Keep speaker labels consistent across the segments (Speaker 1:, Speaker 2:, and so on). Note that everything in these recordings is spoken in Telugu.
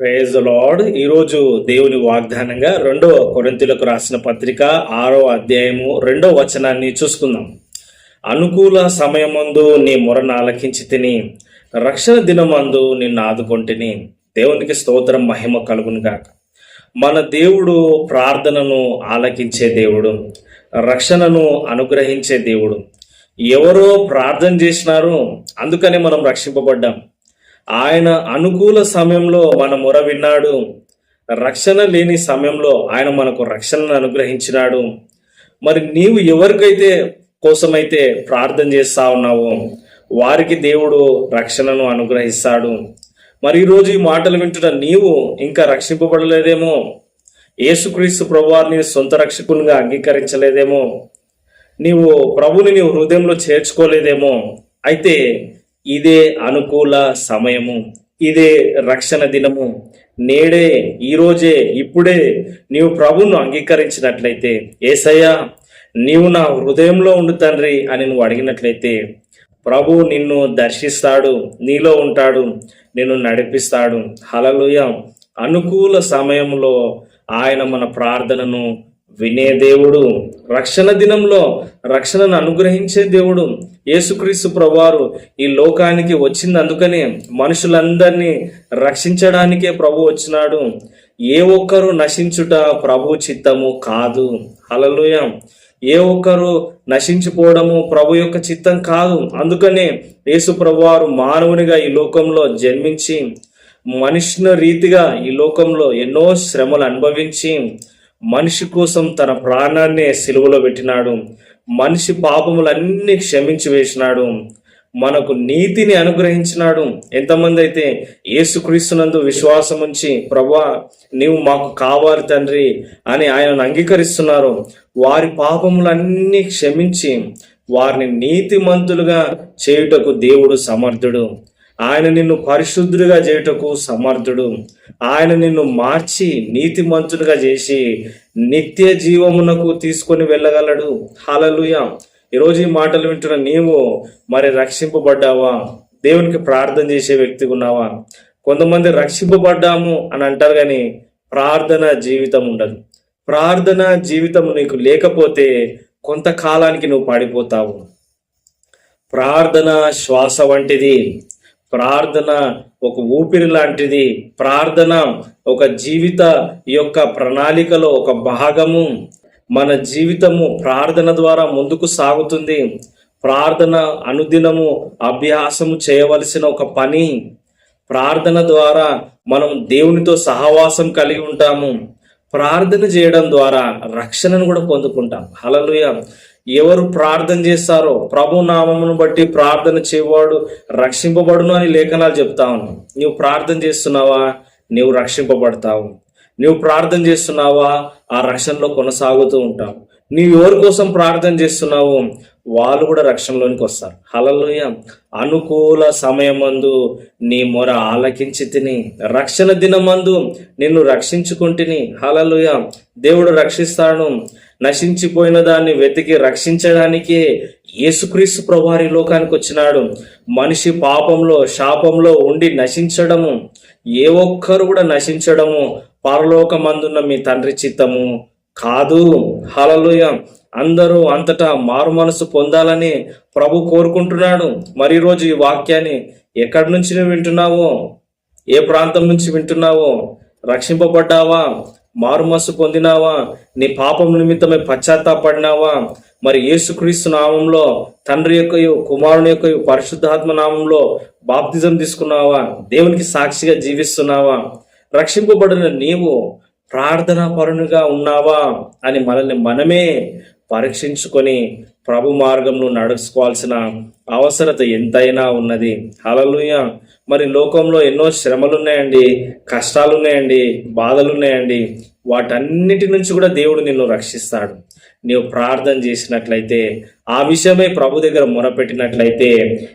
Speaker 1: ప్రేజ్ లార్డ్ ఈరోజు దేవుని వాగ్దానంగా రెండవ కొరింతలకు రాసిన పత్రిక ఆరో అధ్యాయము రెండవ వచనాన్ని చూసుకుందాం. అనుకూల సమయమందు నీ మొరను ఆలకించి తిని రక్షణ దినమందు నిన్ను ఆదుకొంటిని దేవునికి స్తోత్రం మహిమ కలుగును గాక. మన దేవుడు ప్రార్థనను ఆలకించే దేవుడు రక్షణను అనుగ్రహించే దేవుడు. ఎవరో ప్రార్థన చేసినారు అందుకనే మనం రక్షింపబడ్డాం. ఆయన అనుకూల సమయంలో మన మొర విన్నాడు. రక్షణ లేని సమయంలో ఆయన మనకు రక్షణను అనుగ్రహించినాడు. మరి నీవు ఎవరికైతే కోసమైతే ప్రార్థన చేస్తా ఉన్నావో వారికి దేవుడు రక్షణను అనుగ్రహిస్తాడు. మరి ఈరోజు ఈ మాటలు వింటున్న నీవు ఇంకా రక్షింపబడలేదేమో? యేసుక్రీస్తు ప్రభువారిని సొంత రక్షకునిగా అంగీకరించలేదేమో? నీవు ప్రభుని నీ హృదయంలో చేర్చుకోలేదేమో? అయితే ఇదే అనుకూల సమయము ఇదే రక్షణ దినము. నేడే ఈరోజే ఇప్పుడే నీవు ప్రభువును అంగీకరించినట్లయితే ఏసయ్యా నీవు నా హృదయంలో ఉండు తండ్రి అని నువ్వు అడిగినట్లయితే ప్రభు నిన్ను దర్శిస్తాడు నీలో ఉంటాడు నిన్ను నడిపిస్తాడు. హలలుయ అనుకూల సమయంలో ఆయన మన ప్రార్థనను వినే దేవుడు. రక్షణ దినంలో రక్షణను అనుగ్రహించే దేవుడు. యేసుక్రీస్తు ప్రభువారు ఈ లోకానికి వచ్చింది. అందుకనే మనుషులందరినీ రక్షించడానికే ప్రభు వచ్చినాడు. ఏ ఒక్కరు నశించుట ప్రభు చిత్తము కాదు. అలలుయ ఏ ఒక్కరు నశించిపోవడము ప్రభు యొక్క చిత్తం కాదు. అందుకనే యేసు ప్రభువారు మానవునిగా ఈ లోకంలో జన్మించి మనిషిని రీతిగా ఈ లోకంలో ఎన్నో శ్రమలు అనుభవించి మనిషి కోసం తన ప్రాణాన్నే సిలువలో పెట్టినాడు. మనిషి పాపములన్నీ క్షమించి వేసినాడు. మనకు నీతిని అనుగ్రహించినాడు. ఎంతమంది అయితే యేసుక్రీస్తునందు విశ్వాసం ఉంచి ప్రభా నీవు మాకు కావాలి తండ్రి అని ఆయనను అంగీకరిస్తున్నారు. వారి పాపములన్నీ క్షమించి వారిని నీతిమంతులుగా చేయుటకు దేవుడు సమర్థుడు. ఆయన నిన్ను పరిశుద్ధుడిగా చేయుటకు సమర్థుడు. ఆయన నిన్ను మార్చి నీతిమంతుడిగా చేసి నిత్య జీవమునకు తీసుకొని వెళ్ళగలడు. హలలుయ ఈరోజు ఈ మాటలు వింటున్న నీవు మరి రక్షింపబడ్డావా? దేవునికి ప్రార్థన చేసే వ్యక్తిగా ఉన్నావా? కొంతమంది రక్షింపబడ్డాము అని అంటారు కానీ ప్రార్థన జీవితం ఉండదు. ప్రార్థన జీవితం నీకు లేకపోతే కొంతకాలానికి నువ్వు పడిపోతావు. ప్రార్థన శ్వాస వంటిది. ప్రార్థన ఒక ఊపిరి లాంటిది. ప్రార్థన ఒక జీవిత యొక్క ప్రణాళికలో ఒక భాగము. మన జీవితము ప్రార్థన ద్వారా ముందుకు సాగుతుంది. ప్రార్థన అనుదినము అభ్యాసము చేయవలసిన ఒక పని. ప్రార్థన ద్వారా మనం దేవునితో సహవాసం కలిగి ఉంటాము. ప్రార్థన చేయడం ద్వారా రక్షణను కూడా పొందుకుంటాం. హలలుయ ఎవరు ప్రార్థన చేస్తారో ప్రభు నామమును బట్టి ప్రార్థన చేయవాడు రక్షింపబడును అని లేఖనాలు చెప్తా ఉన్నాం నువ్వు ప్రార్థన చేస్తున్నావా? నీవు రక్షింపబడతావు. నువ్వు ప్రార్థన చేస్తున్నావా? ఆ రక్షణలో కొనసాగుతూ ఉంటావు. నీవు ఎవరి కోసం ప్రార్థన చేస్తున్నావు? వాళ్ళు కూడా రక్షణలోనికి వస్తారు. హలలోయ అనుకూల సమయమందు నీ మొర ఆలకించి తిని రక్షణ దినమందు నిన్ను రక్షించుకుంటుని. హలలుయ దేవుడు రక్షిస్తాడు. నశించిపోయిన దాన్ని వెతికి రక్షించడానికే యేసుక్రీస్తు ప్రభువారి లోకానికి వచ్చినాడు. మనిషి పాపంలో శాపంలో ఉండి నశించడము ఏ ఒక్కరు కూడా నశించడము పరలోకమందున్న మీ తండ్రి చిత్తము కాదు. హలలుయ అందరూ అంతటా మారు మనసు పొందాలని ప్రభు కోరుకుంటున్నాడు. మరి రోజు ఈ వాక్యాన్ని ఎక్కడి నుంచి నువ్వు వింటున్నావో? ఏ ప్రాంతం నుంచి వింటున్నావో? రక్షింపబడ్డావా? మారుమస్సు పొందినావా? నీ పాపం నిమిత్తమై పశ్చాత్తాపడినావా? మరి యేసుక్రీస్తు నామంలో తండ్రి యొక్క కుమారుని యొక్క పరిశుద్ధాత్మ నామంలో బాప్తిజం తీసుకున్నావా? దేవునికి సాక్షిగా జీవిస్తున్నావా? రక్షింపబడిన నీవు ప్రార్థనా పరునిగా ఉన్నావా? అని మనల్ని మనమే పరీక్షించుకొని ప్రభు మార్గంలో నడుచుకోవాల్సిన అవసరత ఎంతైనా ఉన్నది. హలలుయ మరి లోకంలో ఎన్నో శ్రమలు ఉన్నాయండి కష్టాలు ఉన్నాయండి బాధలు ఉన్నాయండి వాటన్నిటి నుంచి కూడా దేవుడు నిన్ను రక్షిస్తాడు. నీవు ప్రార్థన చేసినట్లయితే ఆ విషయమై ప్రభు దగ్గర మొరపెట్టినట్లయితే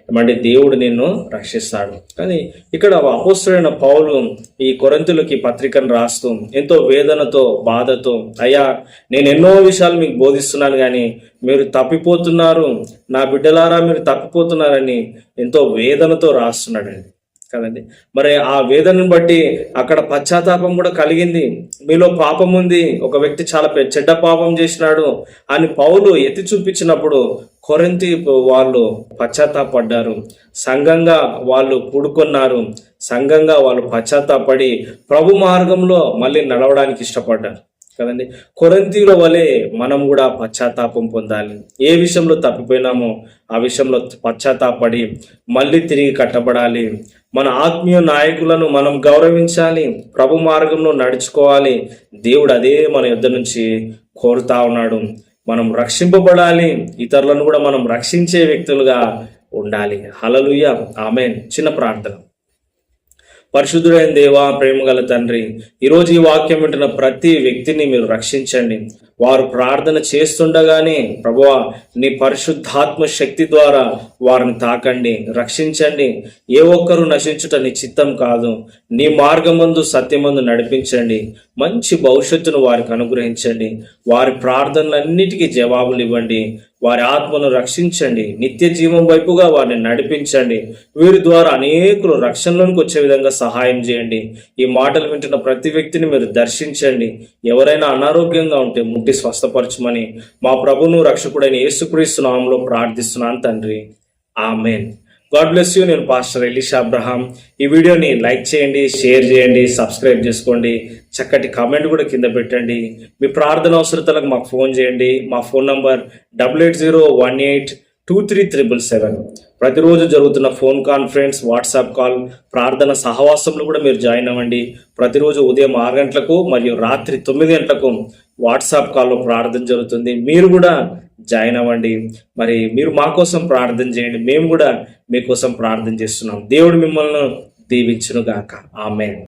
Speaker 1: ఏమంటే దేవుడు నిన్ను రక్షిస్తాడు. కానీ ఇక్కడ అపోస్తుడైన పౌలు ఈ కొరంతులకి పత్రికను రాస్తూ ఎంతో వేదనతో బాధతో అయ్యా నేను ఎన్నో విషయాలు మీకు బోధిస్తున్నాను కానీ మీరు తప్పిపోతున్నారు. నా బిడ్డలారా మీరు తప్పిపోతున్నారని ఎంతో వేదనతో రాస్తున్నాడండి. కదండి. మరి ఆ వేదనను బట్టి అక్కడ పశ్చాత్తాపం కూడా కలిగింది. మీలో పాపం ఉంది. ఒక వ్యక్తి చాలా పెద్ద చెడ్డ పాపం చేసినాడు అని పౌలు ఎత్తి చూపించినప్పుడు కొరంతి వాళ్ళు పశ్చాత్తాపడ్డారు. సంఘంగా వాళ్ళు కూడుకున్నారు సంఘంగా వాళ్ళు పశ్చాత్తాపడి ప్రభు మార్గంలో మళ్ళీ నడవడానికి ఇష్టపడ్డారు. కదండి. కొరంతీల వలె మనం కూడా పశ్చాత్తాపం పొందాలి. ఏ విషయంలో తప్పిపోయినామో ఆ విషయంలో పశ్చాత్తాపడి మళ్ళీ తిరిగి కట్టబడాలి. మన ఆత్మీయ నాయకులను మనం గౌరవించాలి ప్రభు మార్గంలో నడుచుకోవాలి. దేవుడు అదే మన యుద్ధ నుంచి కోరుతా ఉన్నాడు. మనం రక్షింపబడాలి. ఇతరులను కూడా మనం రక్షించే వ్యక్తులుగా ఉండాలి. హలలుయ ఆమె చిన్న ప్రార్థన. పరిశుద్ధుడైన దేవా ప్రేమగల తండ్రి ఈరోజు ఈ వాక్యం వింటున్న ప్రతి వ్యక్తిని మీరు రక్షించండి. వారు ప్రార్థన చేస్తుండగానే ప్రభువా నీ పరిశుద్ధాత్మ శక్తి ద్వారా వారిని తాకండి రక్షించండి. ఏ ఒక్కరూ నశించుట నీ చిత్తం కాదు. నీ మార్గమందు సత్యమందు నడిపించండి. మంచి భవిష్యత్తును వారికి అనుగ్రహించండి. వారి ప్రార్థనలన్నిటికీ జవాబులు ఇవ్వండి. వారి ఆత్మను రక్షించండి. నిత్య జీవం వైపుగా వారిని నడిపించండి. వీరి ద్వారా అనేకులు రక్షణలోనికి వచ్చే విధంగా సహాయం చేయండి. ఈ మాటలు వింటున్న ప్రతి వ్యక్తిని మీరు దర్శించండి. ఎవరైనా అనారోగ్యంగా ఉంటే ముట్టి స్వస్థపరచమని మా ప్రభును రక్షకుడైన యేసుక్రీస్తు నామంలో ప్రార్థిస్తున్నాను తండ్రి. ఆమెన్. God bless you. నేను పాస్టర్ ఎలీషా అబ్రహాం. ఈ వీడియోని లైక్ చేయండి షేర్ చేయండి సబ్స్క్రైబ్ చేసుకోండి. చక్కటి కామెంట్ కూడా కింద పెట్టండి. మీ ప్రార్థన అవసరతలకు మాకు ఫోన్ చేయండి. మా phone number double eight zero one eight two three triple seven ప్రతిరోజు జరుగుతున్న ఫోన్ కాన్ఫరెన్స్ వాట్సాప్ కాల్ ప్రార్థన సహవాసంలో కూడా మీరు జాయిన్ అవ్వండి. ప్రతిరోజు ఉదయం ఆరు గంటలకు మరియు రాత్రి తొమ్మిది గంటలకు వాట్సాప్ కాల్లో ప్రార్థన జరుగుతుంది. మీరు కూడా జాయిన్ అవ్వండి. మరి మీరు మా కోసం ప్రార్థన చేయండి. మేము కూడా మీకోసం ప్రార్థన చేస్తున్నాం. దేవుడు మిమ్మల్ని దీవించును గాక ఆమె